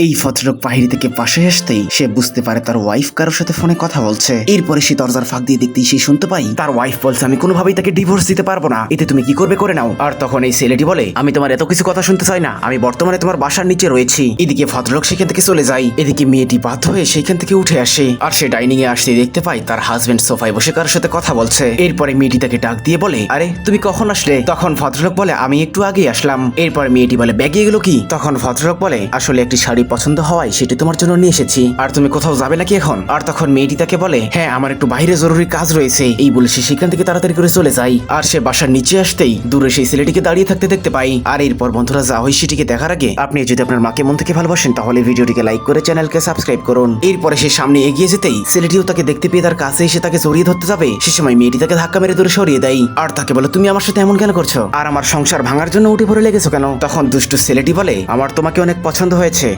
এই ভদ্রলোক বাহির থেকে পাশে আসতেই সে বুঝতে পারে তার ওয়াইফ কারোর সাথে ফোনে কথা বলছে। এরপরে সে দরজার ফাঁক দিয়ে দেখতেই সে শুনতে পাই, তার ওয়াইফ বলছে, আমি কোনোভাবেই তাকে ডিভোর্স দিতে পারব না। এতে তুমি কি করবে করে নাও। আর তখন এই ছেলেটি বলে, আমি তোমার এত কিছু কথা শুনতে চাই না। আমি বর্তমানে তোমার বাসার নিচে রয়েছি। এদিকে ভদ্রলোক সেখান থেকে চলে যায়। এদিকে মেয়েটি বাধ্য হয়ে সেখান থেকে উঠে আসে। আর সে ডাইনিং এ আসতে দেখতে পাই তার হাজবেন্ড সোফায় বসে কারোর সাথে কথা বলছে। এরপরে মেয়েটি তাকে ডাক দিয়ে বলে, আরে, তুমি কখন আসলে? তখন ভদ্রলোক বলে, আমি একটু আগেই আসলাম। এরপরে মেয়েটি বলে, ব্যাগে গেলো কি? তখন ভদ্রলোক বলে, আসলে একটি শাড়ি পছন্দ হওয়ায় সেটি তোমার জন্য নিয়ে এসেছি। আর তুমি কোথাও যাবে নাকি এখন? আর তখন মেয়েটি তাকে বলে হ্যাঁ আমার একটু বাইরে জরুরি কাজ রয়েছে। এই বলে সে সেখান থেকে তাড়াতাড়ি করে চলে যায়। আর সে বাসার নিচে আসতেই দূরে সেই ছেলেটিকে দাঁড়িয়ে থাকতে দেখতে পাই আর এরপর বন্ধুরা, যা হয় সেটিকে দেখার আগে আপনি যদি আপনার মাকে মন থেকে ভালোবাসেন, তাহলে ভিডিওটিকে লাইক করে চ্যানেলকে সাবস্ক্রাইব করুন। এরপরে সে সামনে এগিয়ে যেতেই ছেলেটিও তাকে দেখতে পেয়ে তার কাছে এসে তাকে জড়িয়ে ধরতে যাবে। সে সময় মেয়েটি তাকে ধাক্কা মেরে দূরে সরিয়ে দেয়। আর তাকে বলে, তুমি আমার সাথে এমন কেন করছ? আর আমার সংসার ভাঙার জন্য উঠে পড়ে লেগেছো কেন? তখন দুষ্টু ছেলেটি বলে, আমার তোমাকে অনেক পছন্দ হয়েছে।